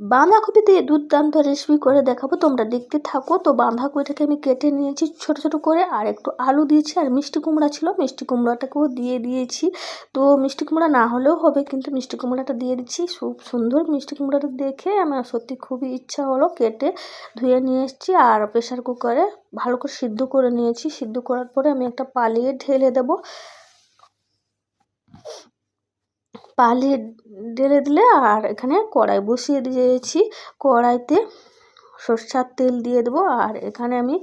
বাঁধাকপি দিয়ে দুর্দান্ত রেসিপি করে দেখাবো। তোমরা দেখতে থাকো। তো বাঁধাকপিটাকে আমি কেটে নিয়েছি ছোট ছোট করে, আর একটু আলু দিয়েছি, আর মিষ্টি কুমড়া ছিল। মিষ্টি কুমড়াটাকেও দিয়ে দিয়েছি। তো মিষ্টি কুমড়া না হলেও হবে, কিন্তু মিষ্টি কুমড়াটা দিয়ে দিচ্ছি। খুব সুন্দর মিষ্টি কুমড়াটা দেখে আমার সত্যি খুবই ইচ্ছা হলো কেটে ধুয়ে নিয়ে এসেছি, আর প্রেশার কুকারে ভালো করে সিদ্ধ করে নিয়েছি। সিদ্ধ করার পরে আমি একটা পালিয়ে ঢেলে দেবো। পালি ঢেলে দিলে আর এখানে কড়াই বসিয়ে দিয়েছি। কড়াইতে সরষার তেল দিয়ে দেবো। আর এখানে আমি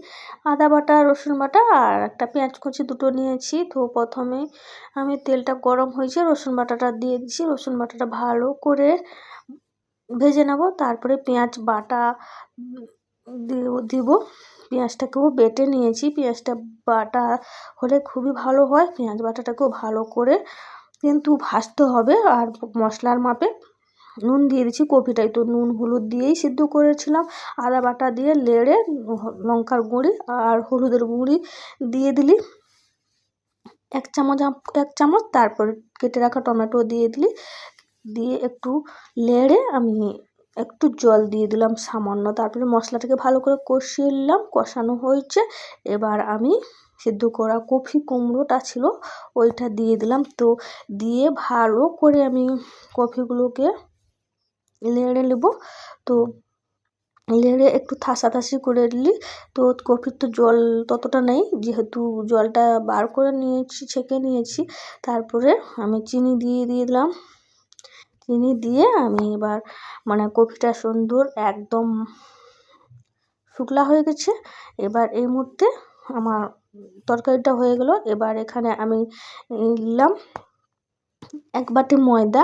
আদা বাটা, রসুন বাটা আর একটা পেঁয়াজ কুচি দুটো নিয়েছি। তো প্রথমে আমি তেলটা গরম হয়েছে, রসুন বাটাটা দিয়ে দিচ্ছি রসুন বাটাটা ভালো করে ভেজে নেব। তারপরে পেঁয়াজ বাটা দিব। পেঁয়াজটাকেও বেটে নিয়েছি। পেঁয়াজটা বাটা হলে খুবই ভালো হয়। পেঁয়াজ বাটাটাকেও ভালো করে কিন্তু ভাজতে হবে আর মশলার মাপে নুন দিয়ে দিচ্ছি কপিটাই তো নুন, হলুদ দিয়েই সিদ্ধ করেছিলাম। আদা বাটা দিয়ে লেড়ে লঙ্কার গুঁড়ি আর হলুদের গুঁড়ি দিয়ে দিলি। এক চামচ এক চামচ, তারপর কেটে রাখা টমেটো দিয়ে দিলি। দিয়ে একটু লেড়ে আমি একটু জল দিয়ে দিলাম সামান্য, তারপরে মশলাটাকে ভালো করে কষিয়ে নিলাম, কষানো হয়েছে। এবার আমি সিদ্ধ করা কফি কুমড়োটা ছিল, ওইটা দিয়ে দিলাম। তো দিয়ে ভালো করে আমি কফিগুলোকে নেড়ে নেব। তো নেড়ে একটু থাসাথাসি করে নিলি, তো কফির তো জল ততটা নেই, যেহেতু জলটা বার করে নিয়েছি, ছেঁকে নিয়েছি, তারপরে আমি চিনি দিয়ে দিয়ে দিলাম। চিনি দিয়ে আমি এবার মানে কফিটা সুন্দর একদম শুকলা হয়ে গেছে। এবার এই মুহূর্তে আমার তরকারিটা হয়ে গেল। এবার এখানে আমি নিলাম এক বাটি ময়দা।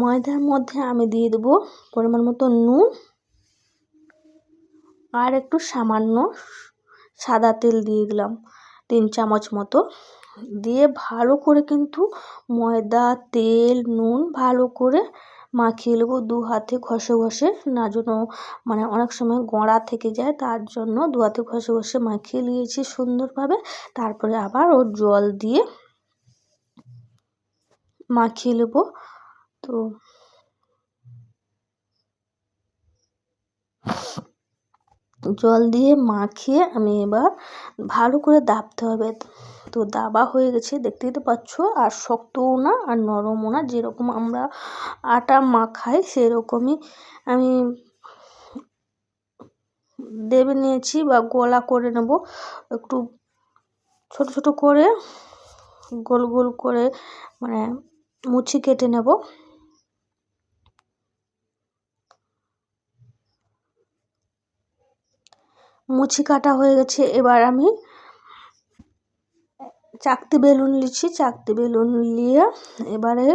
ময়দার মধ্যে আমি দিয়ে দেবো পরিমাণ মতো নুন আর একটু সামান্য সাদা তেল দিয়ে দিলাম তিন চামচ মতো। দিয়ে ভালো করে কিন্তু ময়দা, তেল, নুন ভালো করে মাখিয়ে নেব। দু হাতে ঘষে ঘষে না যেন মানে অনেক সময় গোড়া থেকে যায়, তার জন্য দু হাতে ঘষে ঘষে মাখিয়ে নিয়েছি সুন্দরভাবে। তারপরে আবার ওর জল দিয়ে মাখিয়ে নেব। তো জল দিয়ে মাখিয়ে আমি এবার ভালো করে দাবতে হবে। তো দাবা হয়ে গেছে, দেখতেই তো পাচ্ছ, আর শক্তও না, আর নরমও না, যেরকম আমরা আটা মাখাই সেরকমই আমি দেবে নিয়েছি বা গোলা করে নেব, একটু ছোট ছোট করে গোল গোল করে মানে মুছি কেটে নেব। মুছি কাটা হয়ে গেছে, এবার আমি চাকতি বেলুন লিচি চাকতি বেলুন নিয়ে এবারে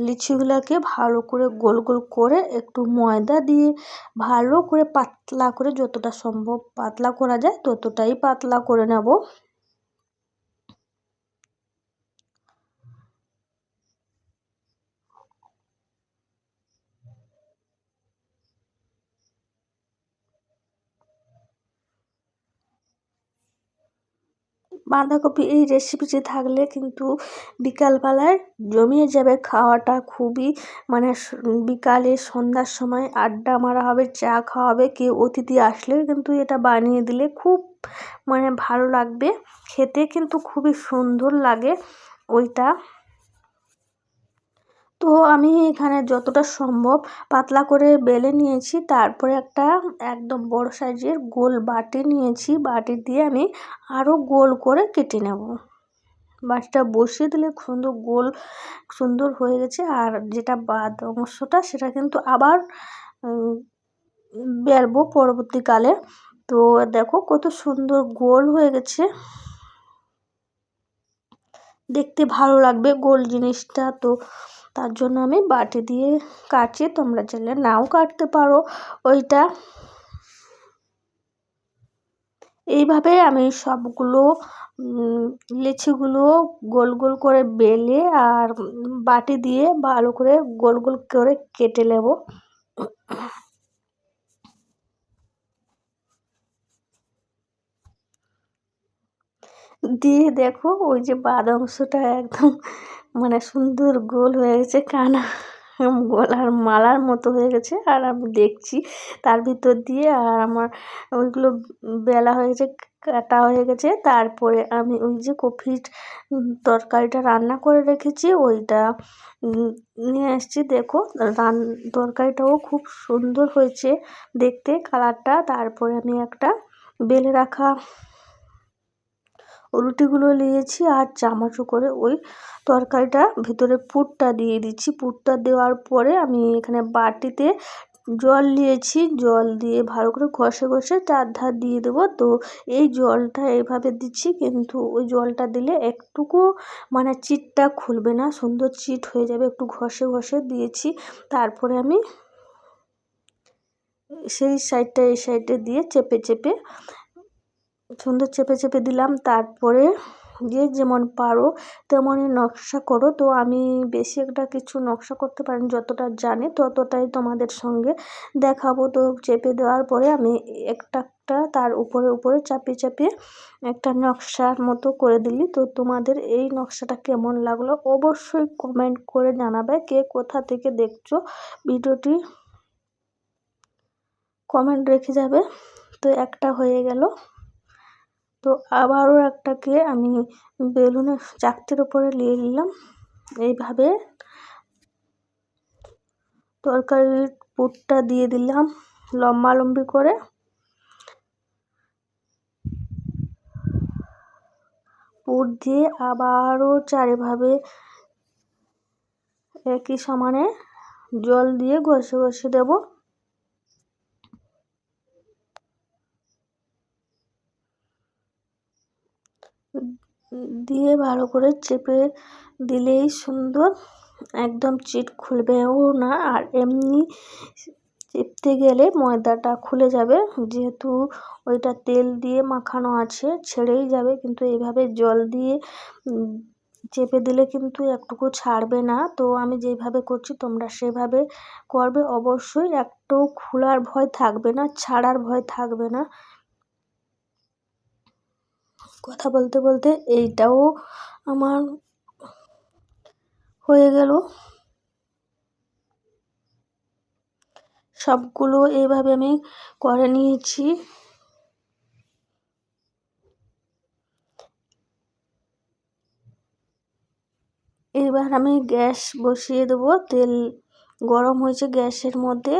লিচিগুলোকে ভালো করে গোল গোল করে একটু ময়দা দিয়ে ভালো করে পাতলা করে যতটা সম্ভব পাতলা করা যায় ততটাই পাতলা করে নেব। বাঁধাকপি এই রেসিপিটি থাকলে কিন্তু বিকালবেলায় জমিয়ে যাবে খাওয়াটা খুবই মানে বিকালে সন্ধ্যার সময় আড্ডা মারা হবে, চা খাওয়া হবে, কেউ অতিথি আসলে কিন্তু এটা বানিয়ে দিলে খুব মানে ভালো লাগবে, খেতে কিন্তু খুবই সুন্দর লাগে ওইটা। তো আমি এখানে যতটা সম্ভব পাতলা করে বেলে নিয়েছি। তারপরে একটা একদম বড় সাইজের গোল বাটি নিয়েছি। বাটি দিয়ে আমি আরও গোল করে কেটে নেব। বাটিটা বসিয়ে দিলে সুন্দর গোল সুন্দর হয়ে গেছে। আর যেটা বাদ অংশটা, সেটা কিন্তু আবার বেরবো পরবর্তীকালে। তো দেখো কত সুন্দর গোল হয়ে গেছে। দেখতে ভালো লাগবে গোল জিনিসটা। তো তার জন্য আমি বাটি দিয়ে কাটছি। তোমরা চাইলে নাও কাটতে পারো ওইটা। এইভাবে আমি সবগুলো লিচিগুলো গোল গোল করে বেলে আর বাটি দিয়ে ভালো করে গোল গোল করে কেটে নেব। দিয়ে দেখো ওই যে বাদ অংশটা একদম মানে সুন্দর গোল হয়ে গেছে, কানা গলার মালার মতো হয়ে গেছে। আর আমি দেখছি তার ভিতর দিয়ে আর আমার ওইগুলো বেলা হয়ে গেছে, কাটা হয়ে গেছে। তারপরে আমি ওই যে কফির তরকারিটা রান্না করে রেখেছি, ওইটা নিয়ে এসছি। দেখো, রান তরকারিটাও খুব সুন্দর হয়েছে দেখতে, কালারটা। তারপরে আমি একটা বেলে রাখা রুটিগুলো নিয়েছি আর চামচও করে ওই তরকারিটা ভিতরে পুরটা দিয়ে দিচ্ছি। পুরটা দেওয়ার পরে আমি এখানে বাটিতে জল নিয়েছি। জল দিয়ে ভালো করে ঘষে ঘষে চার ধার দিয়ে দেবো। তো এই জলটা এভাবে দিচ্ছি কিন্তু ওই জলটা দিলে একটুকু মানে চিটটা খুলবে না, সুন্দর চিট হয়ে যাবে। একটু ঘষে ঘষে দিয়েছি। তারপরে আমি সেই সাইডটা এই সাইডে দিয়ে চেপে চেপে সুন্দর চেপে চেপে দিলাম। তারপরে যে যেমন পারো তেমনই নকশা করো। তো আমি বেশি একটা কিছু নকশা করতে পারিনি, যতটা জানি ততটাই তোমাদের সঙ্গে দেখাবো। তো চেপে দেওয়ার পরে আমি একটা একটা তার উপরে উপরে চাপিয়ে চাপিয়ে একটা নকশার মতো করে দিলি। তো তোমাদের এই নকশাটা কেমন লাগল অবশ্যই কমেন্ট করে জানাবে। কে কোথা থেকে দেখছ ভিডিওটি কমেন্ট রেখে যাবে। তো একটা হয়ে গেল। তো আবারও একটাকে আমি বেলুনের চাকতির উপরে নিয়ে নিলাম। এইভাবে তরকারির পুরটা দিয়ে দিলাম লম্বা লম্বি করে। পুর দিয়ে আবারও চারিভাবে একই সমানে জল দিয়ে ঘষে ঘষে দেবো। দিয়ে ভালো করে চেপে দিলেই সুন্দর। একদম চিট খুলবেও না, আর এমনি চেপতে গেলে ময়দাটা খুলে যাবে। যেহেতু ওইটা তেল দিয়ে মাখানো আছে, ছেড়েই যাবে, কিন্তু এইভাবে জল দিয়ে চেপে দিলে কিন্তু একটুকু ছাড়বে না। তো আমি যেভাবে করছি, তোমরা সেভাবে করবে। অবশ্যই একটু খোলার ভয় থাকবে না, ছাড়ার ভয় থাকবে না। কথা বলতে বলতে এইটাও আমার হয়ে গেল। সবগুলো এইভাবে আমি করে নিয়েছি। এবার আমি গ্যাস বসিয়ে দেবো, তেল গরম হয়েছে গ্যাসের মধ্যে।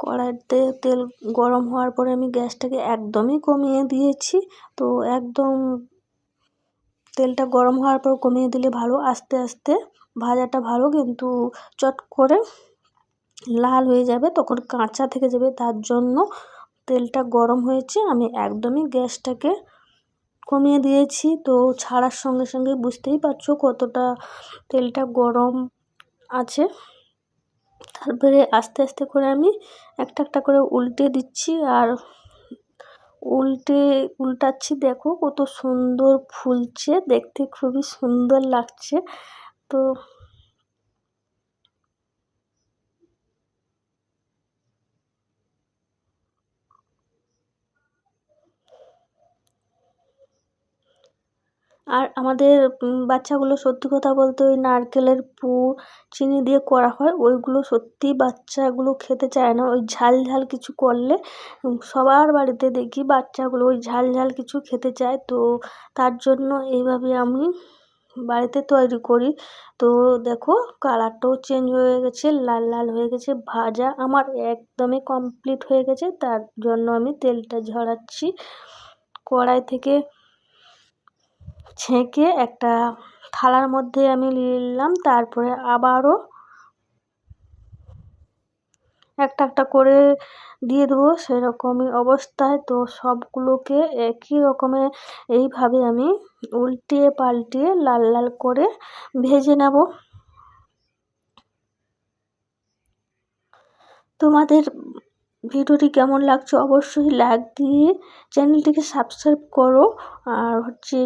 কড়াইতে তেল গরম হওয়ার পরে আমি গ্যাসটাকে একদমই কমিয়ে দিয়েছি। তো একদম তেলটা গরম হওয়ার পর কমিয়ে দিলে ভালো, আস্তে আস্তে ভাজাটা ভালো, কিন্তু চট করে লাল হয়ে যাবে, তখন কাঁচা থেকে যাবে। তার জন্য তেলটা গরম হয়েছে, আমি একদমই গ্যাসটাকে কমিয়ে দিয়েছি। তো ছাড়ার সঙ্গে সঙ্গে বুঝতেই পারছ কতটা তেলটা গরম আছে। তারপরে আস্তে আস্তে করে আমি একটা একটা করে উল্টে দিচ্ছি আর উল্টে, উল্টাচ্ছি দেখো কত সুন্দর ফুলছে, দেখতে খুবই সুন্দর লাগছে। তো আর আমাদের বাচ্চাগুলো সত্যি কথা বলতে ওই নারকেলের পুর, চিনি দিয়ে করা হয়, ওইগুলো সত্যি বাচ্চাগুলো খেতে চায় না। ওই ঝাল ঝাল কিছু করলে সবার বাড়িতে দেখি বাচ্চাগুলো ওই ঝাল ঝাল কিছু খেতে চায়। তো তার জন্য এইভাবে আমি বাড়িতে তৈরি করি। তো দেখো, কালারটাও চেঞ্জ হয়ে গেছে, লাল লাল হয়ে গেছে, ভাজা আমার একদমই কমপ্লিট হয়ে গেছে। তার জন্য আমি তেলটা ঝরাচ্ছি। কড়াই থেকে ছেঁকে একটা থালার মধ্যে আমি নিলাম, তারপরে আবারও একটা একটা করে দিয়ে দেবো সেরকমই অবস্থায়। তো সবগুলোকে একই রকমের এইভাবে আমি উল্টিয়ে পাল্টিয়ে লাল লাল করে ভেজে নেব। তোমাদের ভিডিওটি কেমন লাগছে অবশ্যই লাইক দিয়ে চ্যানেলটিকে সাবস্ক্রাইব করো। আর হচ্ছে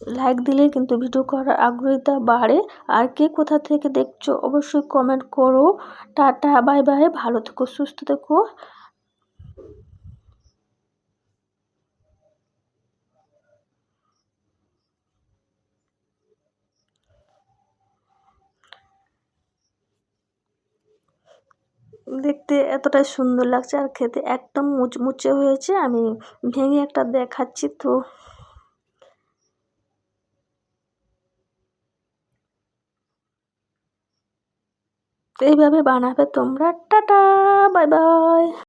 লাইক দিলে কিন্তু ভিডিও করার আগ্রহীতা বাড়ে। আর কে কোথা থেকে দেখছ অবশ্যই কমেন্ট করো। টাটা বাই বাই ভালো থেকো, সুস্থ থেকো। দেখতে এতটাই সুন্দর লাগছে আর খেতে একদম মুচমুচে হয়েছে। আমি ভেঙে একটা দেখাচ্ছি তো। এইভাবে বানাবে তোমরা। Tata bye bye.